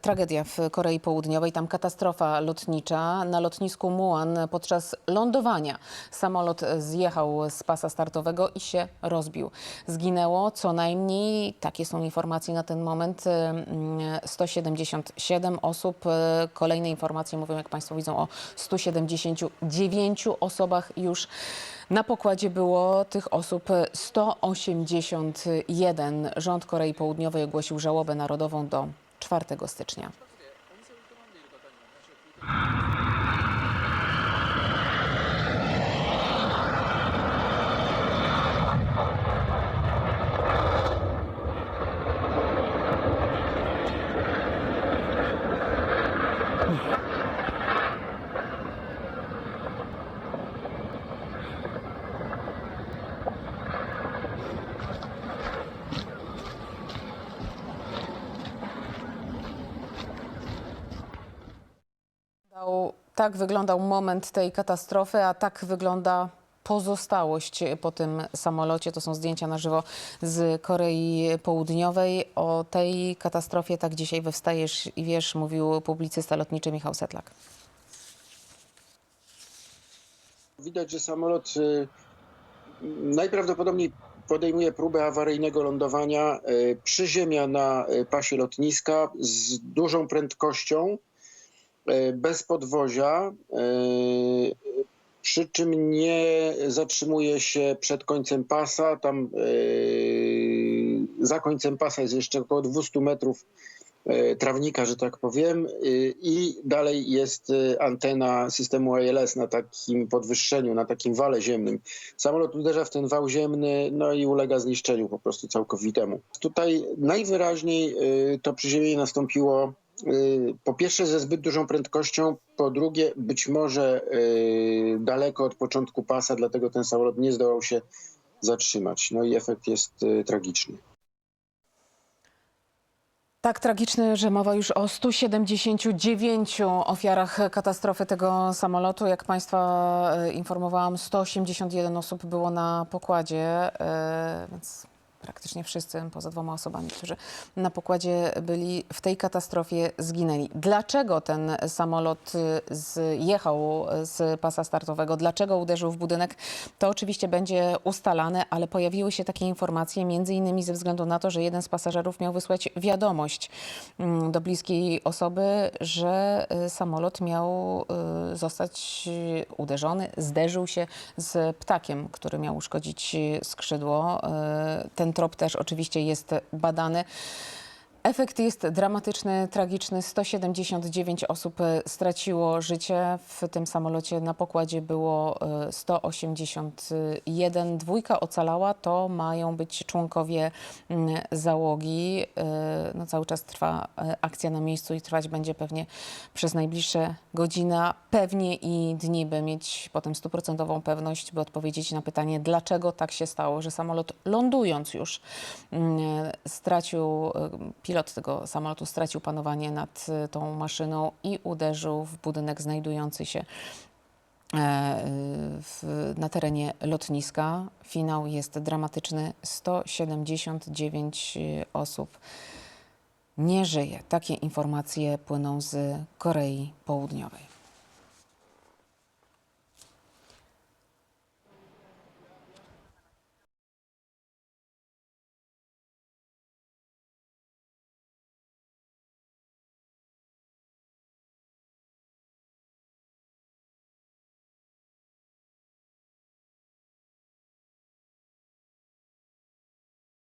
tragedia w Korei Południowej, tam katastrofa lotnicza. Na lotnisku Muan podczas lądowania samolot zjechał z pasa startowego i się rozbił. Zginęło co najmniej, takie są informacje na ten moment, mm, 177 osób. E, Kolejne informacje mówią, jak Państwo widzą, o 179 osobach już na pokładzie było tych osób 181. Rząd Korei Południowej ogłosił żałobę narodową do 4 stycznia. Wyglądał- Tak wyglądał moment tej katastrofy, a tak wygląda pozostałość po tym samolocie. To są zdjęcia na żywo z Korei Południowej. O tej katastrofie tak dzisiaj we Wstajesz i Wiesz mówił publicysta lotniczy Michał Setlak. Widać, że samolot y, najprawdopodobniej podejmuje próbę awaryjnego lądowania, y, przyziemia na y, pasie lotniska z dużą prędkością, bez podwozia, y, przy czym nie zatrzymuje się przed końcem pasa. Tam y, za końcem pasa jest jeszcze około 200 metrów e, trawnika, że tak powiem, i dalej jest antena systemu ILS na takim podwyższeniu, na takim wale ziemnym. Samolot uderza w ten wał ziemny, no i ulega zniszczeniu po prostu całkowitemu. Tutaj najwyraźniej to przyziemienie nastąpiło po pierwsze ze zbyt dużą prędkością, po drugie być może y, daleko od początku pasa, dlatego ten samolot nie zdołał się zatrzymać. No i efekt jest y, tragiczny. Tak tragiczny, że mowa już o 179 ofiarach katastrofy tego samolotu. Jak Państwa informowałam, 181 osób było na pokładzie, więc praktycznie wszyscy, poza dwoma osobami, którzy na pokładzie byli w tej katastrofie, zginęli. Dlaczego ten samolot y, zjechał z pasa startowego? Dlaczego uderzył w budynek? To oczywiście będzie ustalane, ale pojawiły się takie informacje, między innymi ze względu na to, że jeden z pasażerów miał wysłać wiadomość mm, do bliskiej osoby, że y, samolot miał y, zostać y, uderzony, zderzył się z ptakiem, który miał uszkodzić y, skrzydło. Y, Trop też oczywiście jest badany. Efekt jest dramatyczny, tragiczny. 179 osób e, straciło życie. W tym samolocie na pokładzie było e, 181. Dwójka ocalała. To mają być członkowie załogi. E, No, cały czas trwa e, akcja na miejscu i trwać będzie pewnie przez najbliższe godziny, a pewnie i dni, by mieć potem stuprocentową pewność, by odpowiedzieć na pytanie, dlaczego tak się stało, że samolot lądując już stracił, y, pilot tego samolotu stracił panowanie nad y, tą maszyną i uderzył w budynek znajdujący się e, na terenie lotniska. Finał jest dramatyczny. 179 osób nie żyje. Takie informacje płyną z Korei Południowej.